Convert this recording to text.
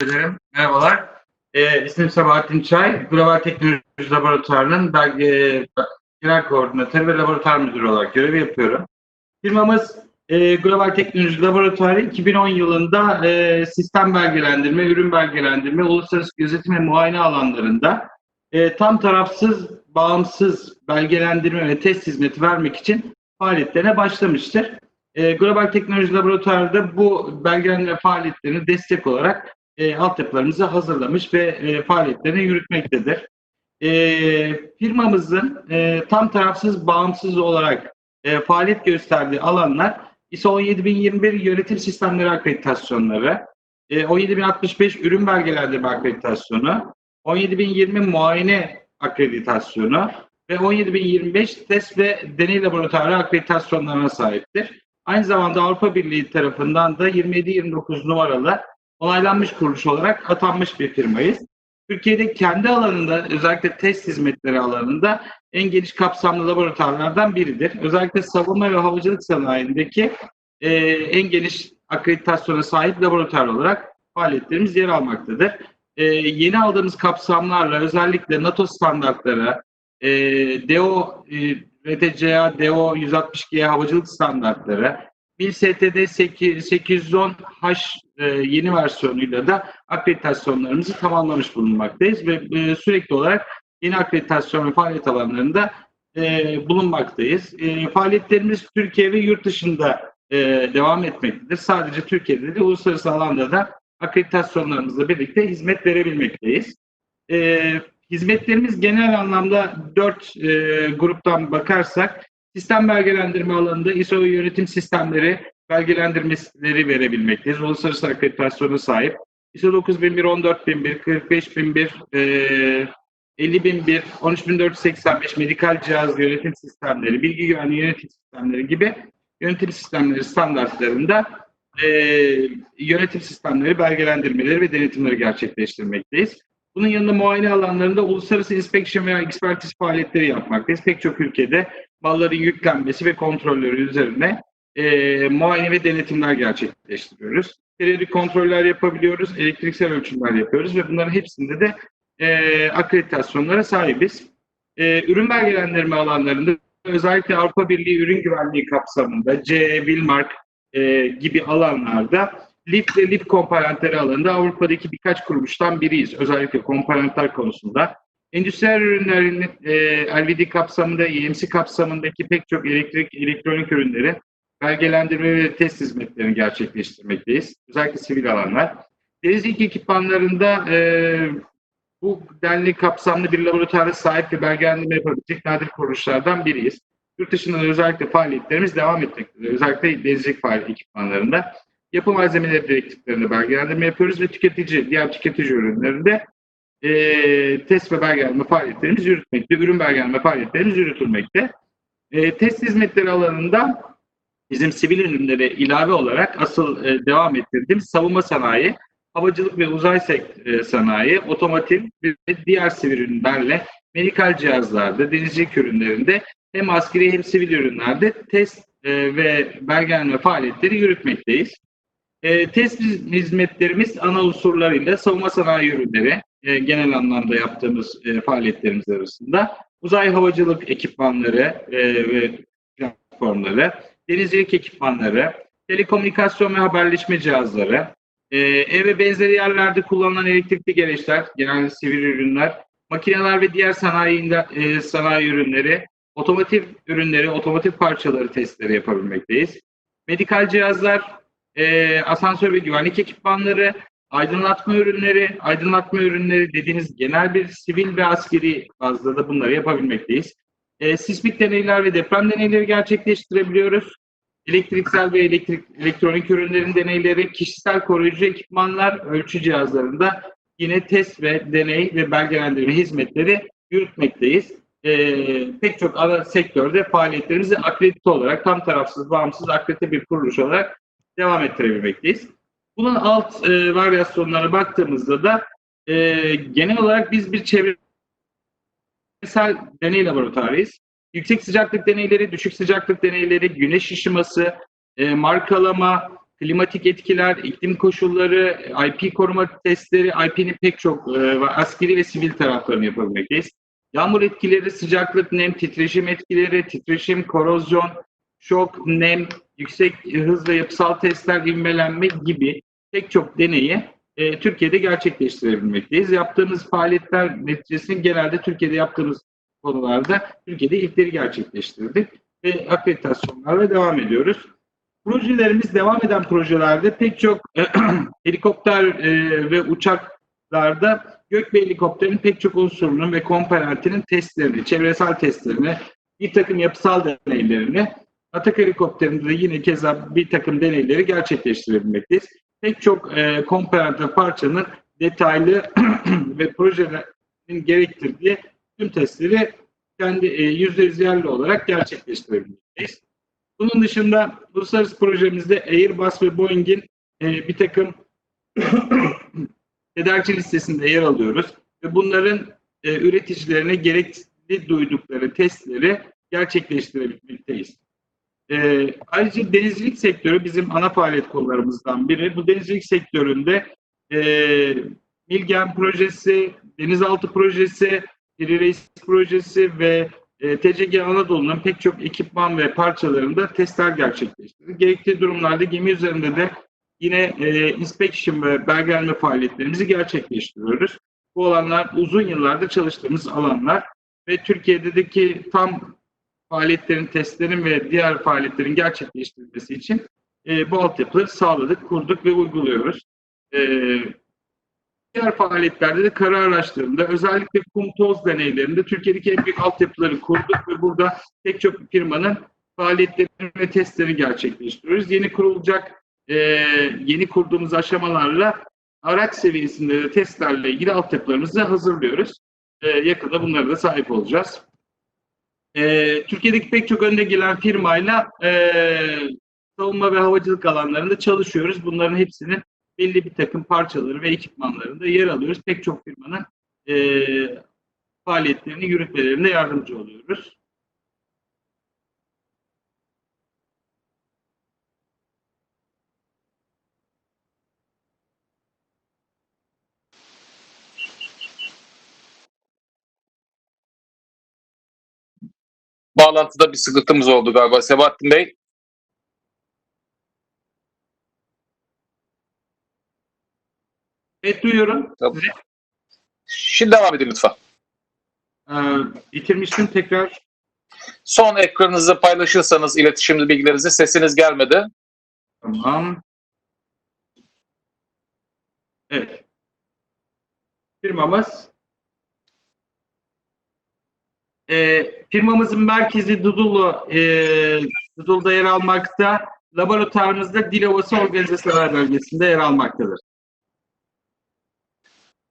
ederim. Merhabalar. Ee, ismim Sabahattin Çay. Global Teknoloji Laboratuvarı'nın belge, genel koordinatörü ve laboratuvar müdürü olarak görev yapıyorum. Firmamız e, Global Teknoloji Laboratuvarı 2010 yılında e, sistem belgelendirme, ürün belgelendirme, uluslararası gözetim ve muayene alanlarında e, tam tarafsız, bağımsız belgelendirme ve test hizmeti vermek için faaliyetlerine başlamıştır. E, Global Teknoloji Laboratuvarı'da bu belgelendirme faaliyetlerine destek olarak e, altyapılarımızı hazırlamış ve e, faaliyetlerini yürütmektedir. E, firmamızın e, tam tarafsız, bağımsız olarak e, faaliyet gösterdiği alanlar ISO 17021 yönetim sistemleri akreditasyonları, e, 17065 ürün belgelendirme akreditasyonu, 17020 muayene akreditasyonu ve 17025 test ve deney laboratuvarı akreditasyonlarına sahiptir. Aynı zamanda Avrupa Birliği tarafından da 27-29 numaralı onaylanmış kuruluş olarak atanmış bir firmayız. Türkiye'de kendi alanında özellikle test hizmetleri alanında en geniş kapsamlı laboratuvarlardan biridir. Özellikle savunma ve havacılık sanayindeki e, en geniş akreditasyona sahip laboratuvar olarak faaliyetlerimiz yer almaktadır. E, yeni aldığımız kapsamlarla özellikle NATO standartları, e, DO, e, RTCA, DO 162 havacılık standartları, BİL STD 810H e, yeni versiyonuyla da akreditasyonlarımızı tamamlamış bulunmaktayız ve e, sürekli olarak yeni akreditasyon ve faaliyet alanlarında e, bulunmaktayız. Faaliyetlerimiz Türkiye ve yurt dışında devam etmektedir. Sadece Türkiye'de değil, uluslararası alanda da akreditasyonlarımızla birlikte hizmet verebilmekteyiz. Hizmetlerimiz genel anlamda dört gruptan bakarsak, sistem belgelendirme alanında ISO yönetim sistemleri belgelendirmeleri verebilmekteyiz. Uluslararası akreditasyona sahip. ISO 9001, 14001, 45001, e, 50001, 13485 medikal cihaz yönetim sistemleri, bilgi güvenliği yönetim sistemleri gibi yönetim sistemleri standartlarında e, yönetim sistemleri belgelendirmeleri ve denetimleri gerçekleştirmekteyiz. Bunun yanında muayene alanlarında uluslararası inspeksiyon veya ekspertiz faaliyetleri yapmaktayız. Pek çok ülkede malların yüklenmesi ve kontrolleri üzerine e, muayene ve denetimler gerçekleştiriyoruz. Periyodik kontroller yapabiliyoruz, elektriksel ölçümler yapıyoruz ve bunların hepsinde de e, akreditasyonlara sahibiz. E, ürün belgelendirme alanlarında özellikle Avrupa Birliği ürün güvenliği kapsamında CE, Wilmark e, gibi alanlarda LIF ve LIF komponentleri alanında Avrupa'daki birkaç kuruluştan biriyiz. Özellikle komponentler konusunda. Endüstriyel ürünlerin e, LVD kapsamında, EMC kapsamındaki pek çok elektrik, elektronik ürünleri belgelendirme ve test hizmetlerini gerçekleştirmekteyiz. Özellikle sivil alanlar. Denizcilik ekipmanlarında e, bu denli kapsamlı bir laboratuvara sahip ve belgelendirme yapabilecek nadir kuruluşlardan biriyiz. Yurt dışında da özellikle faaliyetlerimiz devam etmektedir. Özellikle denizcilik faaliyet ekipmanlarında. Yapı malzemeleri direktiflerinde belgelendirme yapıyoruz ve tüketici, diğer tüketici ürünlerinde e, test ve belgelendirme faaliyetlerimiz yürütmekte. Ürün belgelendirme faaliyetlerimiz yürütülmekte. E, test hizmetleri alanında bizim sivil ürünlere ilave olarak asıl e, devam ettirdiğimiz savunma sanayi, havacılık ve uzay e, sanayi, otomotiv ve diğer sivil ürünlerle medikal cihazlarda, denizcilik ürünlerinde hem askeri hem sivil ürünlerde test e, ve belgelenme faaliyetleri yürütmekteyiz. E, test hiz- hizmetlerimiz ana unsurlarıyla savunma sanayi ürünleri, e, genel anlamda yaptığımız e, faaliyetlerimiz arasında uzay havacılık ekipmanları e, ve platformları, denizcilik ekipmanları, telekomünikasyon ve haberleşme cihazları, e, ev ve benzeri yerlerde kullanılan elektrikli gereçler, genelde sivil ürünler, makineler ve diğer sanayi, e, sanayi ürünleri, otomotiv ürünleri, otomotiv parçaları testleri yapabilmekteyiz. Medikal cihazlar, e, asansör ve güvenlik ekipmanları, aydınlatma ürünleri, aydınlatma ürünleri dediğiniz genel bir sivil ve askeri bazda da bunları yapabilmekteyiz. E, sismik deneyler ve deprem deneyleri gerçekleştirebiliyoruz. Elektriksel ve elektrik, elektronik ürünlerin deneyleri, kişisel koruyucu ekipmanlar, ölçü cihazlarında yine test ve deney ve belgelendirme hizmetleri yürütmekteyiz. E, pek çok ana sektörde faaliyetlerimizi akredite olarak, tam tarafsız, bağımsız akredite bir kuruluş olarak devam ettirebilmekteyiz. Bunun alt e, varyasyonlarına baktığımızda da e, genel olarak biz bir çevresel deney laboratuvarıyız. Yüksek sıcaklık deneyleri, düşük sıcaklık deneyleri, güneş ışıması, e, markalama, klimatik etkiler, iklim koşulları, IP koruma testleri, IP'nin pek çok e, askeri ve sivil taraflarını yapabilmekteyiz. Yağmur etkileri, sıcaklık, nem, titreşim etkileri, titreşim, korozyon, şok, nem, yüksek hız ve yapısal testler, ivmelenme gibi pek çok deneyi e, Türkiye'de gerçekleştirebilmekteyiz. Yaptığımız faaliyetler neticesinde genelde Türkiye'de yaptığımız konularda Türkiye'de ilkleri gerçekleştirdik ve akreditasyonlarla devam ediyoruz. Projelerimiz devam eden projelerde pek çok helikopter e, ve uçaklarda gök ve helikopterin pek çok unsurunun ve komponentinin testlerini, çevresel testlerini, bir takım yapısal deneylerini, Atak helikopterinde de yine keza bir takım deneyleri gerçekleştirebilmekteyiz. Pek çok e, komponent ve parçanın detaylı ve projelerin gerektirdiği tüm testleri kendi e, yüzde yüz yerli olarak gerçekleştirebilmekteyiz. Bunun dışında uluslararası projemizde Airbus ve Boeing'in e, bir takım tedarikçi listesinde yer alıyoruz ve bunların e, üreticilerine gerekli duydukları testleri gerçekleştirebilmekteyiz. E, ayrıca denizcilik sektörü bizim ana faaliyet kollarımızdan biri. Bu denizcilik sektöründe e, Milgen projesi, Denizaltı projesi, Piri Reis projesi ve e, TCG Anadolu'nun pek çok ekipman ve parçalarında testler gerçekleştirdik. Gerekli durumlarda gemi üzerinde de yine e, inspection ve belgeleme faaliyetlerimizi gerçekleştiriyoruz. Bu alanlar uzun yıllardır çalıştığımız alanlar ve Türkiye'deki tam faaliyetlerin, testlerin ve diğer faaliyetlerin gerçekleştirilmesi için e, bu altyapıları sağladık, kurduk ve uyguluyoruz. E, diğer faaliyetlerde de kara araçlarında özellikle kum toz deneylerinde Türkiye'deki en büyük altyapıları kurduk ve burada pek çok firmanın faaliyetlerini ve testlerini gerçekleştiriyoruz. Yeni kurulacak, e, yeni kurduğumuz aşamalarla araç seviyesinde de testlerle ilgili altyapılarımızı hazırlıyoruz. E, yakında bunlara da sahip olacağız. E, Türkiye'deki pek çok önde gelen firmayla e, savunma ve havacılık alanlarında çalışıyoruz. Bunların hepsinin belli bir takım parçaları ve ekipmanlarında yer alıyoruz. Pek çok firmanın e, faaliyetlerini yürütmelerinde yardımcı oluyoruz. Bağlantıda bir sıkıntımız oldu galiba. Sebahattin Bey. Evet duyuyorum. Sizi. Şimdi devam edin lütfen. Ee, bitirmiştim tekrar. Son ekranınızı paylaşırsanız iletişim bilgilerinizi sesiniz gelmedi. Tamam. Evet. Firmamız e, firmamızın merkezi Dudullu e, Dudullu'da yer almakta. Laboratuvarımızda Dilovası Organize Sanayi Bölgesi'nde yer almaktadır.